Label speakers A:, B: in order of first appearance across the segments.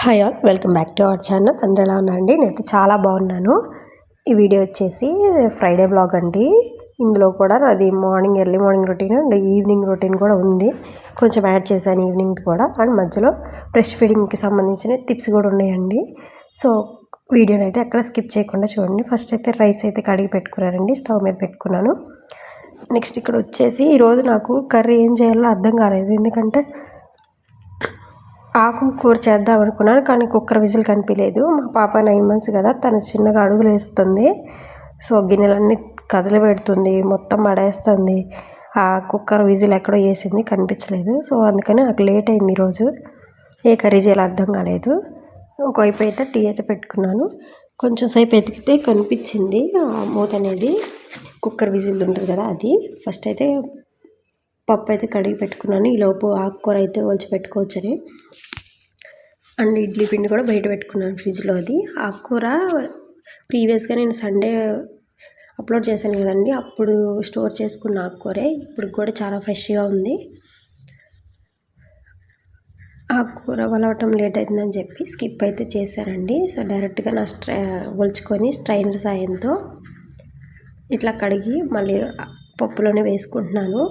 A: Hi all welcome back to our channel అందరూ ఎలా ఉన్నారండి? నేనైతే చాలా బాగున్నాను. ఈ వీడియో వచ్చేసి ఫ్రైడే బ్లాగ్ అండి. ఇందులో కూడా నాది morning early morning routine and evening routine కూడా ఉంది. కొంచెం యాడ్ చేశాను ఈవినింగ్ కూడా. అండ్ మధ్యలో బ్రెస్ట్ ఫీడింగ్కి సంబంధించిన టిప్స్ కూడా ఉన్నాయండి. సో వీడియోని అయితే ఎక్కడ స్కిప్ చేయకుండా చూడండి. ఫస్ట్ అయితే రైస్ అయితే కడిగి పెట్టుకున్నానండి. స్టవ్ మీద పెట్టుకున్నాను. నెక్స్ట్ ఇక్కడ వచ్చేసి ఈరోజు నాకు కర్రీ ఏం చేయాలో అర్థం కాలేదు. ఎందుకంటే ఆకు కూర చేద్దాం అనుకున్నాను కానీ కుక్కర్ విజిల్ కనిపించలేదు మా పాప నైన్ మంత్స్ కదా తను చిన్నగా అడుగులు వేస్తుంది. సో గిన్నెలన్నీ కదిలి పెడుతుంది మొత్తం పడేస్తుంది. ఆ కుక్కర్ విజిల్ ఎక్కడో వేసింది కనిపించలేదు. సో అందుకని నాకు లేట్ అయింది ఈరోజు. ఏ కర్రీ చేయాలో అర్థం కాలేదు. ఒకవైపు అయితే టీ అయితే పెట్టుకున్నాను. కొంచెం సేపు ఎతికితే కనిపించింది ఆ మూత అనేది. కుక్కర్ విజిల్ ఉంటుంది కదా అది. ఫస్ట్ అయితే పప్పు అయితే కడిగి పెట్టుకున్నాను. ఈలోపు ఆకుకూర అయితే ఒలిచి పెట్టుకోవచ్చని. అండ్ ఇడ్లీ పిండి కూడా బయట పెట్టుకున్నాను ఫ్రిడ్జ్లో అది. ఆకుకూర ప్రీవియస్గా నేను సండే అప్లోడ్ చేశాను కదండి అప్పుడు స్టోర్ చేసుకున్న ఆకుకూరే. ఇప్పుడు కూడా చాలా ఫ్రెష్గా ఉంది. ఆకుకూర వలవటం లేట్ అవుతుందని చెప్పి స్కిప్ అయితే చేశారండి సో డైరెక్ట్గా నా స్ట్రై ఒలుచుకొని స్ట్రైనర్ సాయంతో ఇట్లా కడిగి మళ్ళీ పప్పులోనే వేసుకుంటున్నాను.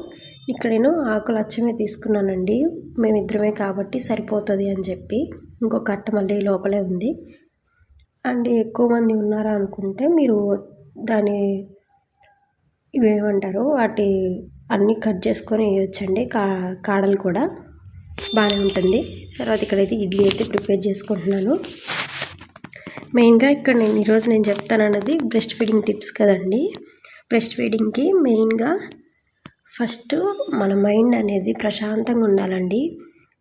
A: ఇక్కడ నేను ఆకులు అచ్చమే తీసుకున్నానండి. మేమిద్దరమే కాబట్టి సరిపోతుంది అని చెప్పి ఇంకో కట్ట మళ్ళీ లోపలే ఉంది. అండ్ ఎక్కువ మంది ఉన్నారా అనుకుంటే మీరు దాని ఇవేమంటారు? వాటి అన్నీ కట్ చేసుకొని వేయొచ్చండి. కా కాడలు కూడా బాగానే ఉంటుంది. తర్వాత ఇక్కడైతే ఇడ్లీ అయితే ప్రిపేర్ చేసుకుంటున్నాను. మెయిన్గా ఇక్కడ నేను ఈరోజు నేను చెప్తాను అన్నది బ్రెస్ట్ ఫీడింగ్ టిప్స్ కదండి. బ్రెస్ట్ ఫీడింగ్కి మెయిన్గా ఫస్ట్ మన మైండ్ అనేది ప్రశాంతంగా ఉండాలండి.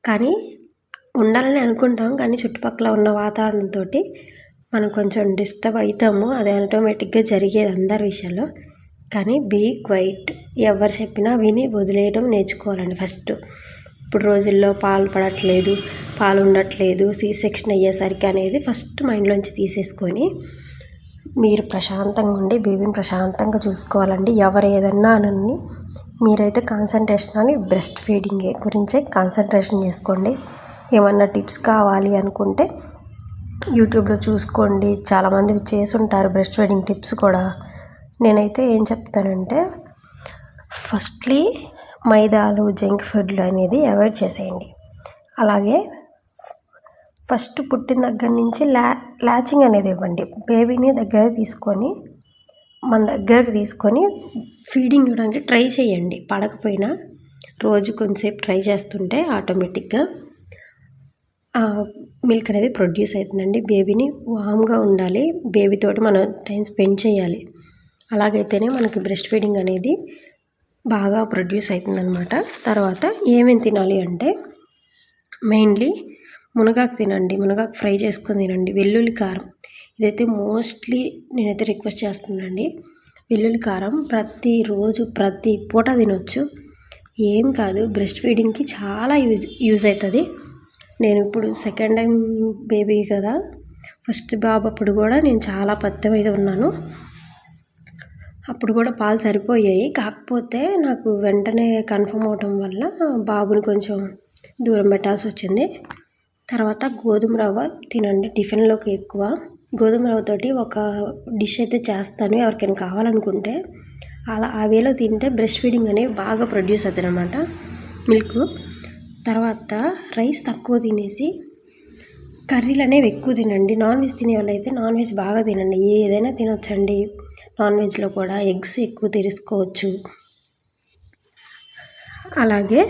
A: కానీ ఉండాలని అనుకుంటాం కానీ చుట్టుపక్కల ఉన్న వాతావరణంతో మనం కొంచెం డిస్టర్బ్ అవుతాము అది ఆటోమేటిక్గా జరిగేది అందరి విషయాల్లో కానీ బీ క్వైట్ ఎవరు చెప్పినా విని వదిలేయడం నేర్చుకోవాలండి ఫస్ట్. ఇప్పుడు రోజుల్లో పాలు పడట్లేదు పాలు ఉండట్లేదు సి సెక్షన్ అయ్యేసరికి అనేది ఫస్ట్ మైండ్లోంచి తీసేసుకొని మీరు ప్రశాంతంగా ఉండి బేబీని ప్రశాంతంగా చూసుకోవాలండి. ఎవరు ఏదన్నా అనని మీరైతే కాన్సన్ట్రేషన్ అని బ్రెస్ట్ ఫీడింగ్ గురించే కాన్సన్ట్రేషన్ చేసుకోండి. ఏమన్నా టిప్స్ కావాలి అనుకుంటే యూట్యూబ్లో చూసుకోండి. చాలామంది చేసి ఉంటారు బ్రెస్ట్ ఫీడింగ్ టిప్స్ కూడా. నేనైతే ఏం చెప్తానంటే ఫస్ట్లీ మైదాలు జంక్ ఫుడ్లు అనేది అవాయిడ్ చేసేయండి. అలాగే ఫస్ట్ పుట్టిన దగ్గర నుంచి లా ల్యాచింగ్ అనేది ఇవ్వండి. బేబీని దగ్గర తీసుకొని మన దగ్గరకు తీసుకొని ఫీడింగ్ ఇవ్వడానికి ట్రై చేయండి. పడకపోయినా రోజు కొంచెంసేపు ట్రై చేస్తుంటే ఆటోమేటిక్గా మిల్క్ అనేది ప్రొడ్యూస్ అవుతుందండి. బేబీని వామ్గా ఉండాలి. బేబీతోటి మనం టైం స్పెండ్ చేయాలి. అలాగైతేనే మనకి బ్రెస్ట్ ఫీడింగ్ అనేది బాగా ప్రొడ్యూస్ అవుతుందన్నమాట. తర్వాత ఏమేమి తినాలి అంటే మెయిన్లీ మునగాకు తినండి. మునగాకు ఫ్రై చేసుకొని తినండి. వెల్లుల్లి కారం. ఇదైతే మోస్ట్లీ నేనైతే రిక్వెస్ట్ చేస్తున్నానండి. వెల్లుల్లి కారం ప్రతిరోజు ప్రతి పూట తినొచ్చు. ఏం కాదు బ్రెస్ట్ ఫీడింగ్కి చాలా యూజ్ యూజ్ అవుతుంది నేను ఇప్పుడు సెకండ్ టైం బేబీ కదా ఫస్ట్ బాబు అప్పుడు కూడా నేను చాలా పత్యం అయితే ఉన్నాను. అప్పుడు కూడా పాలు సరిపోయాయి. కాకపోతే నాకు వెంటనే కన్ఫర్మ్ అవటం వల్ల బాబుని కొంచెం దూరం పెట్టాల్సి వచ్చింది. తర్వాత గోధుమ రవ్వ తినండి టిఫిన్లోకి ఎక్కువ. గోధుమ రవ్వతోటి ఒక డిష్ అయితే చేస్తాను ఎవరికైనా కావాలనుకుంటే. అలా ఆ వేలో తింటే బ్రెస్ట్ ఫీడింగ్ అనేవి బాగా ప్రొడ్యూస్ అవుతుంది అనమాట మిల్క్. తర్వాత రైస్ తక్కువ తినేసి కర్రీలు అనేవి ఎక్కువ తినండి. నాన్ వెజ్ తినే వాళ్ళైతే నాన్ వెజ్ బాగా తినండి. ఏదైనా తినొచ్చండి. నాన్ వెజ్లో కూడా ఎగ్స్ ఎక్కువ తీసుకోవచ్చు. అలాగే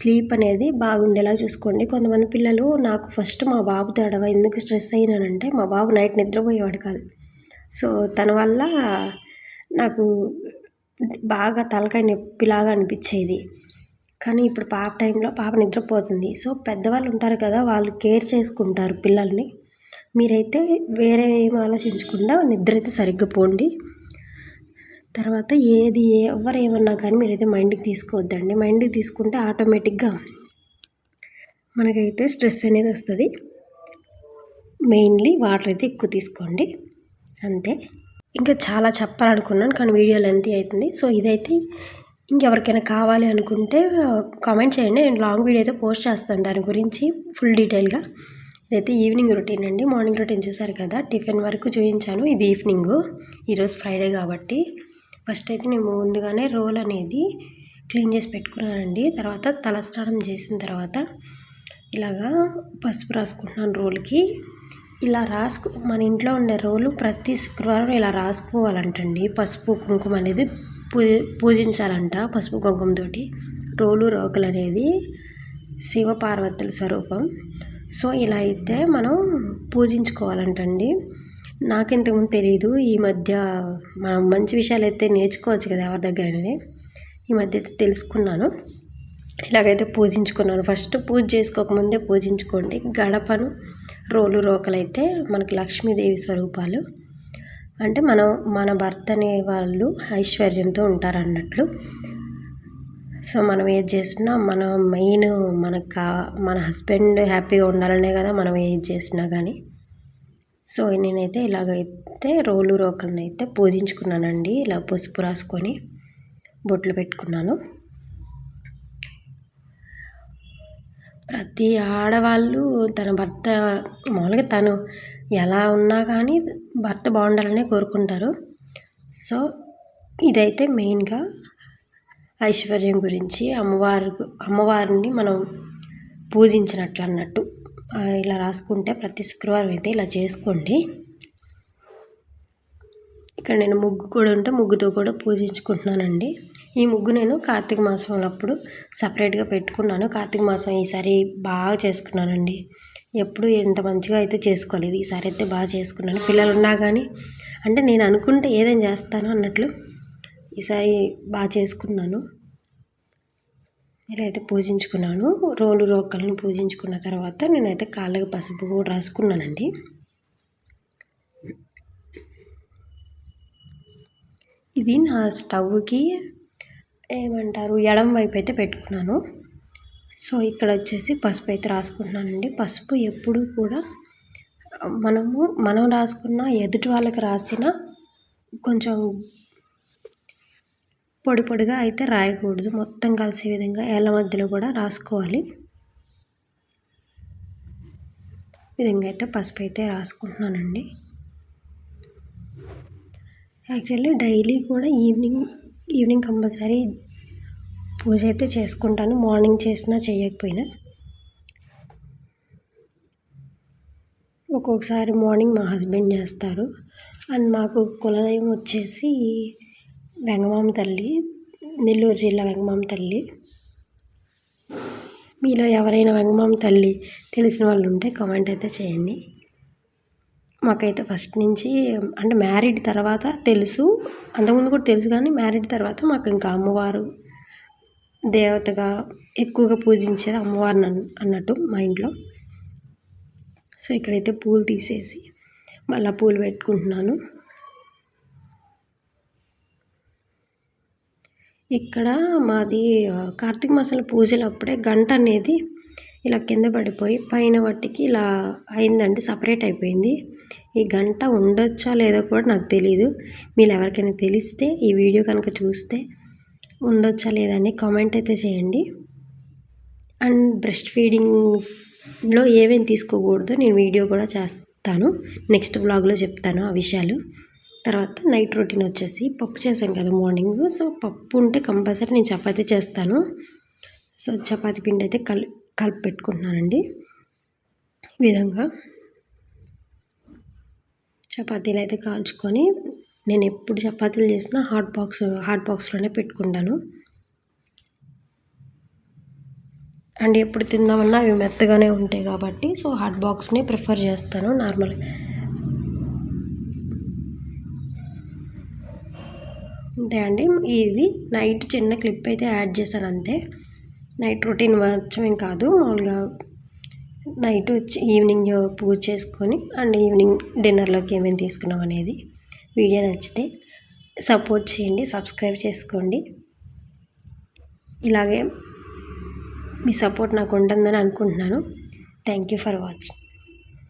A: స్లీప్ అనేది బాగుండేలా చూసుకోండి. కొంతమంది పిల్లలు నాకు ఫస్ట్ మా బాబు తడవ ఎందుకు స్ట్రెస్ అయినానంటే మా బాబు నైట్ నిద్రపోయేవాడు కాదు. సో తన వల్ల నాకు బాగా తలకాయ నొప్పిలాగా అనిపించేది. కానీ ఇప్పుడు పాప టైంలో పాప నిద్రపోతుంది. సో పెద్దవాళ్ళు ఉంటారు కదా వాళ్ళు కేర్ చేసుకుంటారు పిల్లల్ని. మీరైతే వేరే ఏం ఆలోచించకుండా నిద్ర అయితే సరిగ్గా పోండి. తర్వాత ఏది ఎవరు ఏమన్నా కానీ మీరైతే మైండ్కి తీసుకోవద్దండి. మైండ్కి తీసుకుంటే ఆటోమేటిక్గా మనకైతే స్ట్రెస్ అనేది వస్తుంది. మెయిన్లీ వాటర్ అయితే ఎక్కువ తీసుకోండి. అంతే. ఇంకా చాలా చెప్పాలనుకున్నాను కానీ వీడియో లెంత్ అవుతుంది సో ఇదైతే ఇంకెవరికైనా కావాలి అనుకుంటే కామెంట్ చేయండి. నేను లాంగ్ వీడియో అయితే పోస్ట్ చేస్తాను దాని గురించి ఫుల్ డీటెయిల్గా. ఇదైతే ఈవినింగ్ రొటీన్ అండి. మార్నింగ్ రొటీన్ చూసారు కదా టిఫిన్ వరకు చూపించాను ఇది ఈవినింగ్. ఈరోజు ఫ్రైడే కాబట్టి ఫస్ట్ అయితే నేను ముందుగానే రోల్ అనేది క్లీన్ చేసి పెట్టుకున్నానండి. తర్వాత తలస్నానం చేసిన తర్వాత ఇలాగా పసుపు రాసుకుంటున్నాను రోల్కి. ఇలా రాసుకు మన ఇంట్లో ఉండే రోలు ప్రతి శుక్రవారం ఇలా రాసుకోవాలంటండి. పసుపు కుంకుమ అనేది పూ పూజించాలంట పసుపు కుంకుమతోటి రోలు రోకలు అనేది శివపార్వతుల స్వరూపం. సో ఇలా అయితే మనం పూజించుకోవాలంటండి. నాకు ఇంతకుముందు తెలియదు ఈ మధ్య మనం మంచి విషయాలు అయితే నేర్చుకోవచ్చు కదా ఎవరి దగ్గర అనేది. ఈ మధ్య అయితే తెలుసుకున్నాను. ఇలాగైతే పూజించుకున్నాను. ఫస్ట్ పూజ చేసుకోకముందే పూజించుకోండి. గడపను రోలు రోకలైతే మనకి లక్ష్మీదేవి స్వరూపాలు. అంటే మనం మన భర్త అనే వాళ్ళు ఐశ్వర్యంతో ఉంటారు అన్నట్లు సో మనం ఏది చేసినా మన మెయిన్ మనకు కా మన హస్బెండ్ హ్యాపీగా ఉండాలనే కదా మనం ఏది చేసినా కానీ. సో నేనైతే ఇలాగైతే రోలు రోకల్ని అయితే పూజించుకున్నానండి. ఇలా పసుపు రాసుకొని బొట్లు పెట్టుకున్నాను. ప్రతి ఆడవాళ్ళు తన భర్త మామూలుగా తను ఎలా ఉన్నా కానీ భర్త బాగుండాలనే కోరుకుంటారు. సో ఇదైతే మెయిన్గా ఐశ్వర్యం గురించి అమ్మవారు అమ్మవారిని మనం పూజించినట్లు అన్నట్టు ఇలా రాసుకుంటే ప్రతి శుక్రవారం అయితే ఇలా చేసుకోండి. ఇక్కడ నేను ముగ్గు కూడా ఉంటే ముగ్గుతో కూడా పూజించుకుంటున్నానండి. ఈ ముగ్గు నేను కార్తీక మాసం అప్పుడు సపరేట్గా పెట్టుకున్నాను. కార్తీక మాసం ఈసారి బాగా చేసుకున్నానండి. ఎప్పుడు ఎంత మంచిగా అయితే చేసుకోలేదు ఈసారి అయితే బాగా చేసుకున్నాను. పిల్లలు ఉన్నా కానీ అంటే నేను అనుకుంటే ఏదైనా చేస్తాను అన్నట్లు ఈసారి బాగా చేసుకున్నాను. ఇలా అయితే పూజించుకున్నాను. రోలు రోకల్ని పూజించుకున్న తర్వాత నేనైతే కాళ్ళకి పసుపు కూడా రాసుకున్నానండి. ఇది నా స్టవ్కి ఏమంటారు? ఎడం వైపు అయితే పెట్టుకున్నాను. సో ఇక్కడ వచ్చేసి పసుపు అయితే రాసుకుంటున్నానండి. పసుపు ఎప్పుడు కూడా మనము మనం రాసుకున్న ఎదుటి వాళ్ళకి రాసిన కొంచెం పొడి పొడిగా అయితే రాయకూడదు. మొత్తం కలిసే విధంగా ఏళ్ళ మధ్యలో కూడా రాసుకోవాలి. విధంగా అయితే పసుపు అయితే రాసుకుంటున్నానండి. యాక్చువల్లీ డైలీ కూడా ఈవినింగ్ ఈవినింగ్ కంపల్సరీ పూజ అయితే చేసుకుంటాను. మార్నింగ్ చేసినా చేయకపోయినా. ఒక్కొక్కసారి మార్నింగ్ మా హస్బెండ్ చేస్తారు. అండ్ మాకు కులదైవం వచ్చేసి వెంగమామ తల్లి నెల్లూరు జిల్లా వెంగమామ తల్లి. మీలో ఎవరైనా వెంగమామ తల్లి తెలిసిన వాళ్ళు ఉంటే కామెంట్ అయితే చేయండి. మాకైతే ఫస్ట్ నుంచి అంటే మ్యారీడ్ తర్వాత తెలుసు అంతకుముందు కూడా తెలుసు కానీ మ్యారీడ్ తర్వాత మాకు ఇంకా అమ్మవారు దేవతగా ఎక్కువగా పూజించేది అమ్మవారిని అన్నట్టు మా ఇంట్లో. సో ఇక్కడైతే పూలు తీసేసి మళ్ళీ పూలు పెట్టుకుంటున్నాను. ఇక్కడ మాది కార్తీక మాసంలో పూజలు అప్పుడే గంట అనేది ఇలా కింద పడిపోయి పైన వాటికి ఇలా అయిందండి సపరేట్ అయిపోయింది. ఈ గంట ఉండొచ్చా లేదో కూడా నాకు తెలీదు. మీరు ఎవరికైనా తెలిస్తే ఈ వీడియో కనుక చూస్తే ఉండొచ్చా లేదని కామెంట్ అయితే చేయండి. అండ్ బ్రెస్ట్ ఫీడింగ్లో ఏమేమి తీసుకోకూడదు నేను వీడియో కూడా చేస్తాను. నెక్స్ట్ బ్లాగ్లో చెప్తాను ఆ విషయాలు. తర్వాత నైట్ రొటీన్ వచ్చేసి పప్పు చేశాను కదా మార్నింగ్. సో పప్పు ఉంటే కంపల్సరీ నేను చపాతీ చేస్తాను. సో చపాతీ పిండి అయితే కల్ కలిపి పెట్టుకుంటున్నానండి. ఈ విధంగా చపాతీలు అయితే కాల్చుకొని నేను ఎప్పుడు చపాతీలు చేసినా హాట్ బాక్స్ హాట్ బాక్స్లోనే పెట్టుకుంటాను. అండ్ ఎప్పుడు తిందామన్నా అవి మెత్తగానే ఉంటాయి కాబట్టి సో హాట్ బాక్స్ని ప్రిఫర్ చేస్తాను నార్మల్ అంతే అండి. ఇది నైట్ చిన్న క్లిప్ అయితే యాడ్ చేశాను అంతే. నైట్ రొటీన్ మాత్రమే కాదు మామూలుగా నైట్ ఈవినింగ్ పూజ చేసుకొని అండ్ ఈవినింగ్ డిన్నర్లోకి ఏమేమి తీసుకున్నాం అనేది వీడియో నచ్చితే సపోర్ట్ చేయండి సబ్స్క్రైబ్ చేసుకోండి. ఇలాగే మీ సపోర్ట్ నాకు ఉంటుందని అనుకుంటున్నాను. Thank you for watching.